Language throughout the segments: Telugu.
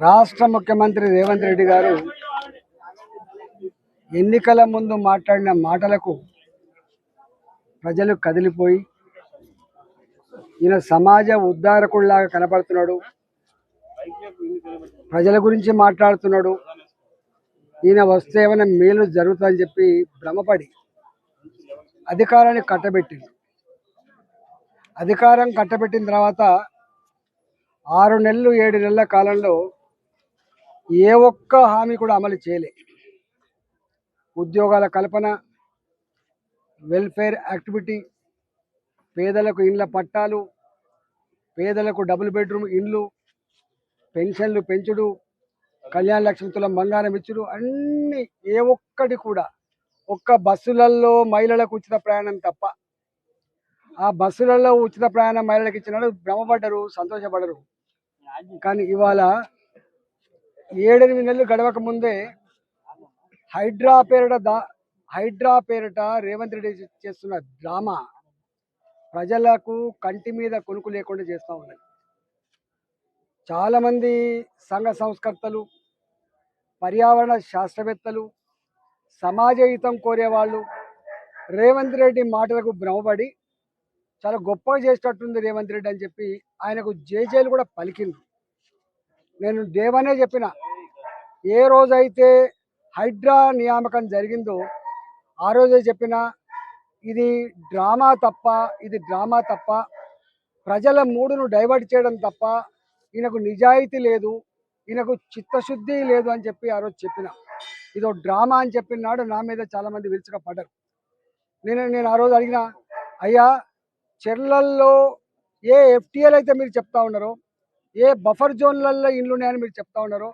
రాష్ట్ర ముఖ్యమంత్రి రేవంత్ రెడ్డి గారు ఎన్నికల ముందు మాట్లాడిన మాటలకు ప్రజలు కదిలిపోయి ఈయన సమాజ ఉద్ధారకుడిలాగా కనపడుతున్నాడు ప్రజల గురించి మాట్లాడుతున్నాడు ఈయన వస్తే ఏమైనా మేలు జరుగుతుందని చెప్పి భ్రమపడి అధికారాన్ని కట్టబెట్టింది అధికారం కట్టబెట్టిన తర్వాత ఆరు నెలలు ఏడు నెలల కాలంలో ఏ ఒక్క హామీ కూడా అమలు చేయలే. ఉద్యోగాల కల్పన వెల్ఫేర్ యాక్టివిటీ పేదలకు ఇండ్ల పట్టాలు పేదలకు డబుల్ బెడ్రూమ్ ఇండ్లు పెన్షన్లు పెంచుడు కళ్యాణ లక్ష్మి తులం బంగారం ఇచ్చుడు అన్ని ఏ ఒక్కటి కూడా ఒక్క బస్సులలో మహిళలకు ఉచిత ప్రయాణం తప్ప. ఆ బస్సులలో ఉచిత ప్రయాణం మహిళలకు ఇచ్చినాడు భ్రమపడ్డరు సంతోషపడరు. కానీ ఇవాళ ఏడెనిమిది నెలలు గడవక ముందే హైడ్రా పేరిట దా హైడ్రా పేరిట రేవంత్ రెడ్డి చేస్తున్న డ్రామా ప్రజలకు కంటి మీద కొనుక్కు లేకుండా చేస్తూ ఉన్నది. చాలామంది సంఘ సంస్కర్తలు పర్యావరణ శాస్త్రవేత్తలు సమాజ హితం కోరేవాళ్ళు రేవంత్ రెడ్డి మాటలకు భ్రమపడి చాలా గొప్పగా చేసేటట్టుంది రేవంత్ రెడ్డి అని చెప్పి ఆయనకు జేజేలు కూడా పలికింది. నేను దేవనే చెప్పిన ఏ రోజైతే హైడ్రా నియామకం జరిగిందో ఆ రోజే చెప్పిన ఇది డ్రామా తప్ప ఇది డ్రామా తప్ప ప్రజల మూడును డైవర్ట్ చేయడం తప్ప ఈయనకు నిజాయితీ లేదు ఈయనకు చిత్తశుద్ధి లేదు అని చెప్పి ఆ రోజు చెప్పిన. ఇదో డ్రామా అని చెప్పిన నాడు నా మీద చాలామంది విరుచుగా పడ్డారు. నేను నేను ఆ రోజు అడిగిన అయ్యా చెర్లల్లో ఏ ఎఫ్టీఎల్ అయితే మీరు చెప్తా ఉన్నారో ఏ బఫర్ జోన్లలో ఇండ్లు ఉన్నాయని మీరు చెప్తా ఉన్నారో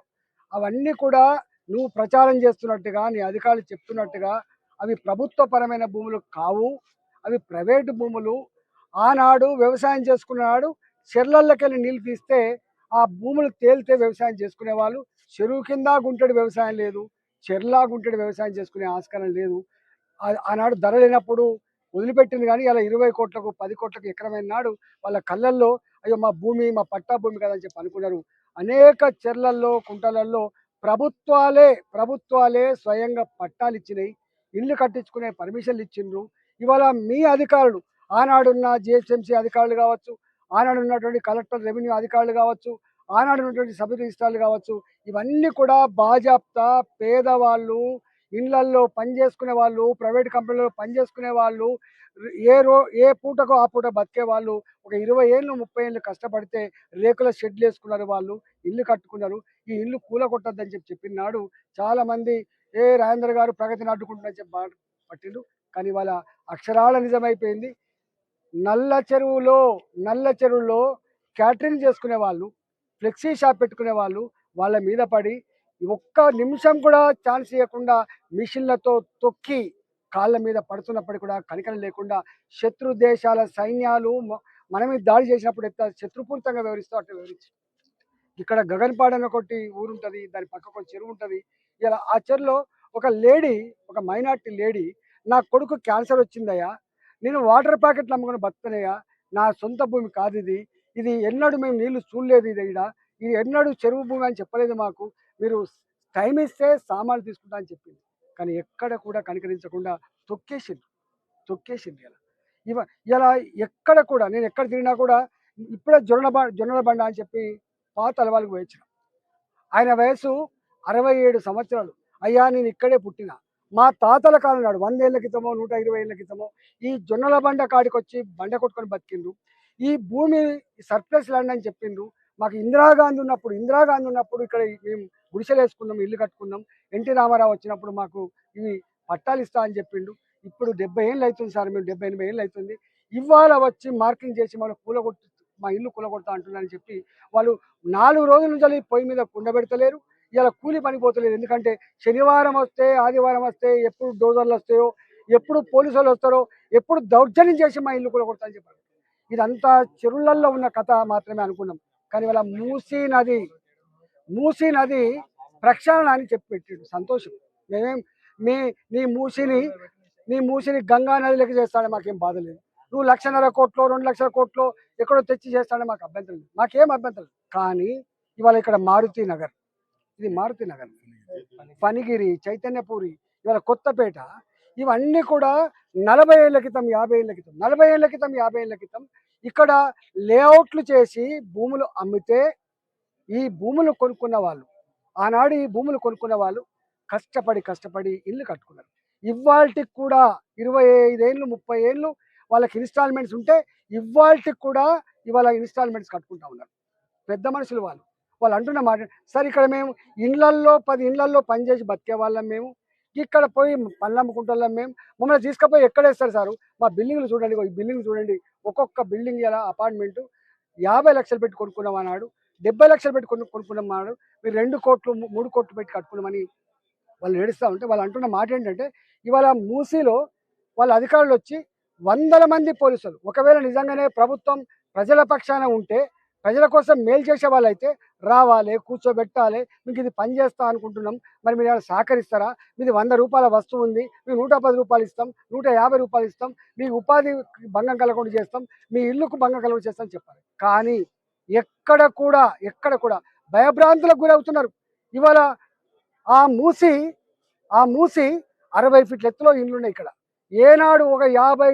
అవన్నీ కూడా నువ్వు ప్రచారం చేస్తున్నట్టుగా నీ అధికారులు చెప్తున్నట్టుగా అవి ప్రభుత్వపరమైన భూములు కావు. అవి ప్రైవేటు భూములు. ఆనాడు వ్యవసాయం చేసుకున్నాడు చెర్లల్లోకెళ్ళి నీళ్ళు తీస్తే ఆ భూములు తేలితే వ్యవసాయం చేసుకునే వాళ్ళు చెరువు కింద గుంటడి వ్యవసాయం లేదు. చెర్లా గుంటడి వ్యవసాయం చేసుకునే ఆస్కారం లేదు. ఆనాడు ధర లేనప్పుడు వదిలిపెట్టింది కానీ ఇలా ఇరవై కోట్లకు పది కోట్లకు ఎకరమైన నాడు వాళ్ళ కళ్ళల్లో అయ్యో మా భూమి మా పట్టా భూమి కదా అని చెప్పి అనుకున్నారు. అనేక చెర్లల్లో కుంటలల్లో ప్రభుత్వాలే ప్రభుత్వాలే స్వయంగా పట్టాలు ఇచ్చినాయి ఇల్లు కట్టించుకునే పర్మిషన్లు ఇచ్చిండ్రు ఇవాళ మీ అధికారులు ఆనాడున్న జిహెచ్ఎంసీ అధికారులు కావచ్చు ఆనాడు ఉన్నటువంటి కలెక్టర్ రెవెన్యూ అధికారులు కావచ్చు ఆనాడు ఉన్నటువంటి సబ్ రిజిస్ట్రార్లు కావచ్చు ఇవన్నీ కూడా బాజాప్తా పేదవాళ్ళు ఇళ్ళల్లో పనిచేసుకునే వాళ్ళు ప్రైవేట్ కంపెనీలో పనిచేసుకునే వాళ్ళు ఏ రో ఏ పూటకో ఆ పూట బతికే వాళ్ళు ఒక ఇరవై ఏళ్ళు ముప్పై ఏళ్ళు కష్టపడితే రేకుల షెడ్లు వేసుకున్నారు వాళ్ళు ఇల్లు కట్టుకున్నారు ఈ ఇల్లు కూల కొట్టద్దని చెప్పి చెప్పినాడు. చాలామంది ఏ రాజేంద్ర గారు ప్రగతిని అడ్డుకుంటున్నారని చెప్పి బాధ పట్టిండు కానీ వాళ్ళ అక్షరాల నిజమైపోయింది. నల్ల చెరువులో నల్ల చెరువులో క్యాటరింగ్ చేసుకునే వాళ్ళు ఫ్లెక్సీ షాప్ పెట్టుకునే వాళ్ళు వాళ్ళ మీద పడి ఒక్క నిమిషం కూడా ఛాన్స్ ఇవ్వకుండా మిషన్లతో తొక్కి కాళ్ళ మీద పడుతున్నప్పటికీ కూడా కనికరం లేకుండా శత్రు దేశాల సైన్యాలు మన మీద దాడి చేసినప్పుడు ఎంత శత్రుపూరితంగా వ్యవహరిస్తూ అట్లా వివరించి ఇక్కడ గగన్పాడ్ అని ఒకటి ఊరు ఉంటుంది దాని పక్కకు ఒక చెరువు ఉంటుంది. ఇలా ఆ చెరువులో ఒక లేడీ ఒక మైనార్టీ లేడీ నా కొడుకు క్యాన్సర్ వచ్చిందయ్యా నేను వాటర్ ప్యాకెట్లు అమ్ముకుని బతుకునయ్యా నా సొంత భూమి కాదు ఇది ఇది ఎన్నడూ మేము నీళ్ళు చూడలేదు ఇది ఇక్కడ ఇది ఎన్నడూ చెరువు భూమి అని చెప్పలేదు మాకు మీరు టైం ఇస్తే సామాన్లు తీసుకుంటా అని చెప్పింది. కానీ ఎక్కడ కూడా కనికరించకుండా తొక్కేసింది తొక్కేసింది ఇలా. ఇవ ఇలా ఎక్కడ కూడా నేను ఎక్కడ తిరిగినా కూడా ఇప్పుడే జొన్న జొన్నల బండ అని చెప్పి పాత అలవాళ్ళకి పోయించిన ఆయన వయసు అరవై ఏడు సంవత్సరాలు. అయ్యా నేను ఇక్కడే పుట్టిన. మా తాతల కాలం నాడు వందేళ్ళ క్రితమో నూట ఇరవై ఏళ్ళ క్రితమో ఈ జొన్నల బండ కాడికి వచ్చి బండ కొట్టుకొని బతికిండ్రు. ఈ భూమి సర్ప్లస్ ల్యాండ్ అని చెప్పిండ్రు. మాకు ఇందిరాగాంధీ ఉన్నప్పుడు ఇందిరాగాంధీ ఉన్నప్పుడు ఇక్కడ మేము గుడిసెలు వేసుకున్నాం ఇల్లు కట్టుకున్నాం ఎన్టీ రామారావు వచ్చినప్పుడు మాకు ఇవి పట్టాలు ఇస్తా అని చెప్పిండు. ఇప్పుడు డెబ్బై ఏళ్ళు అవుతుంది సార్ మేము డెబ్బై ఎనభై ఏళ్ళు అవుతుంది. ఇవాళ వచ్చి మార్కింగ్ చేసి మనం కూలగొట్టు మా ఇల్లు కూలగొడతా అంటున్నారని చెప్పి వాళ్ళు నాలుగు రోజుల నుంచి పొయ్యి మీద కుండబెడతలేరు ఇలా కూలి పని పోతలేదు ఎందుకంటే శనివారం వస్తే ఆదివారం వస్తే ఎప్పుడు డోజర్లు వస్తాయో ఎప్పుడు పోలీసు వాళ్ళు వస్తారో ఎప్పుడు దౌర్జన్యం చేసి మా ఇల్లు కూలగొడతా అని చెప్పారు. ఇదంతా చెరువులలో ఉన్న కథ మాత్రమే అనుకున్నాం. కానీ ఇవాళ మూసీ నది మూసీ నది ప్రక్షాళన అని చెప్పి పెట్టాడు. సంతోషం. మేమేం మీ నీ మూసిని నీ మూసిని గంగా నదిలోకి చేస్తాడే మాకేం బాధ లేదు. నువ్వు లక్షన్నర కోట్లో రెండు లక్షల కోట్లో ఎక్కడో తెచ్చి చేస్తాడే మాకు అభ్యంతరం లేదు. మాకేం అభ్యంతరం కానీ ఇవాళ ఇక్కడ మారుతి నగర్. ఇది మారుతి నగర్. ఫణిగిరి చైతన్యపూరి ఇవాళ కొత్తపేట. ఇవన్నీ కూడా నలభై ఏళ్ళ క్రితం యాభై ఏళ్ళ క్రితం నలభై ఏళ్ళ క్రితం యాభై ఏళ్ళ క్రితం ఇక్కడ లేఅవుట్లు చేసి భూములు అమ్మితే ఈ భూములు కొనుక్కున్న వాళ్ళు ఆనాడు ఈ భూములు కొనుక్కున్న వాళ్ళు కష్టపడి కష్టపడి ఇల్లు కట్టుకున్నారు. ఇవాళకి కూడా ఇరవై ఐదేళ్ళు ముప్పై ఏళ్ళు వాళ్ళకి ఇన్స్టాల్మెంట్స్ ఉంటే ఇవాళకి కూడా ఇవాళ ఇన్స్టాల్మెంట్స్ కట్టుకుంటా ఉన్నారు. పెద్ద మనుషులు వాళ్ళు. వాళ్ళు అంటున్న మాట సార్ ఇక్కడ మేము ఇండ్లల్లో పది ఇండ్లల్లో పనిచేసి బతికే వాళ్ళం మేము. ఇక్కడ పోయి పళ్ళు మేము మమ్మల్ని తీసుకుపోయి ఎక్కడేస్తారు సార్? మా బిల్డింగ్లు చూడండి ఈ బిల్డింగ్ చూడండి. ఒక్కొక్క బిల్డింగ్ ఎలా అపార్ట్మెంట్ యాభై లక్షలు పెట్టి కొనుక్కున్నాం అన్నాడు. డెబ్బై లక్షలు పెట్టి కొను కొనుక్కున్నాం అన్నాడు. మీరు రెండు కోట్లు మూడు కోట్లు పెట్టి కట్టుకున్నామని వాళ్ళు ఏడుస్తూ ఉంటే వాళ్ళు అంటున్న మాట ఏంటంటే ఇవాళ మూసీలో వాళ్ళ అధికారులు వచ్చి వందల మంది పోలీసులు. ఒకవేళ నిజంగానే ప్రభుత్వం ప్రజల పక్షాన ఉంటే ప్రజల కోసం మేలు చేసే వాళ్ళైతే రావాలి కూర్చోబెట్టాలి మీకు ఇది పని చేస్తా అనుకుంటున్నాం. మరి మీరు ఏమైనా సహకరిస్తారా? మీది వంద రూపాయల వస్తువు ఉంది మీకు నూట పది రూపాయలు ఇస్తాం నూట యాభై రూపాయలు ఇస్తాం మీ ఉపాధి భంగం కలగకుండా చేస్తాం మీ ఇల్లుకు భంగం కలగకుండా చేస్తాం చెప్పాలి. కానీ ఎక్కడ కూడా ఎక్కడ కూడా భయభ్రాంతులకు గురవుతున్నారు. ఇవాళ ఆ మూసి ఆ మూసి అరవై ఫీట్ల ఎత్తులో ఇండ్లున్నాయి ఇక్కడ. ఏనాడు ఒక యాభై